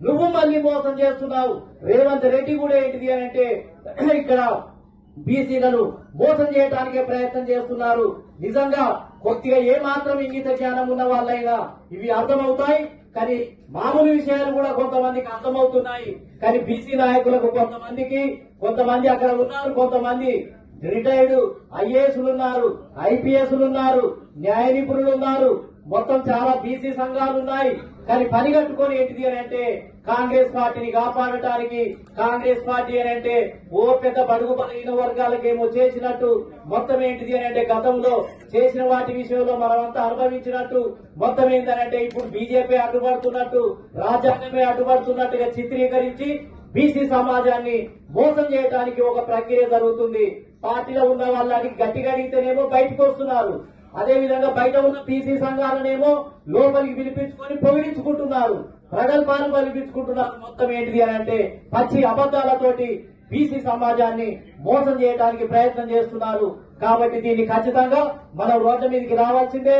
నువ్వు మళ్ళీ మోసం చేస్తున్నావు. రేవంత్ రెడ్డి కూడా ఏంటిది అని అంటే ఇక్కడ బీసీలను మోసం చేయడానికే ప్రయత్నం చేస్తున్నారు. నిజంగా కొద్దిగా ఏ మాత్రం ఇంగిత జ్ఞానం ఉన్న వాళ్ళైనా ఇవి అర్థమవుతాయి. కానీ మామూలు విషయాలు కూడా కొంతమందికి అర్థమవుతున్నాయి. కానీ బీసీ నాయకులకు కొంతమందికి కొంతమంది అక్కడ ఉన్నారు కొంతమంది రిటైర్డ్ ఐఏఎస్లు ఉన్నారు ఐపీఎస్లు ఉన్నారు న్యాయ నిపుణులు ఉన్నారు మొత్తం చాలా బీసీ సంఘాలు ఉన్నాయి. కానీ పని కట్టుకొని ఏంటిది అని అంటే కాంగ్రెస్ పార్టీని కాపాడటానికి కాంగ్రెస్ పార్టీ అని అంటే ఓ పెద్ద బడుగు బలహీన వర్గాలకు ఏమో చేసినట్టు మొత్తం ఏంటిది అని అంటే గతంలో చేసిన వాటి విషయంలో మనమంతా అనుభవించినట్టు మొత్తం ఏంటనంటే ఇప్పుడు బీజేపీ అడ్డుపడుతున్నట్టు రాజ్యాంగమే అడ్డుపడుతున్నట్టుగా చిత్రీకరించి బీసీ సమాజాన్ని మోసం చేయడానికి ఒక ప్రక్రియ జరుగుతుంది. పార్టీలో ఉన్న వాళ్ళని గట్టిగా అడిగితేనేమో బయటకు వస్తున్నారు. అదేవిధంగా బయట ఉన్న బీసీ సంఘాలనేమో లోపలికి పిలిపించుకొని పొగిడించుకుంటున్నారు. ప్రగల్భాలు పలిపించుకుంటున్నారు మొత్తం ఏంటిది అని అంటే పచ్చి అబద్దాలతోటి బీసీ సమాజాన్ని మోసం చేయడానికి ప్రయత్నం చేస్తున్నారు. కాబట్టి దీన్ని ఖచ్చితంగా మనం రోడ్ల మీదకి రావాల్సిందే.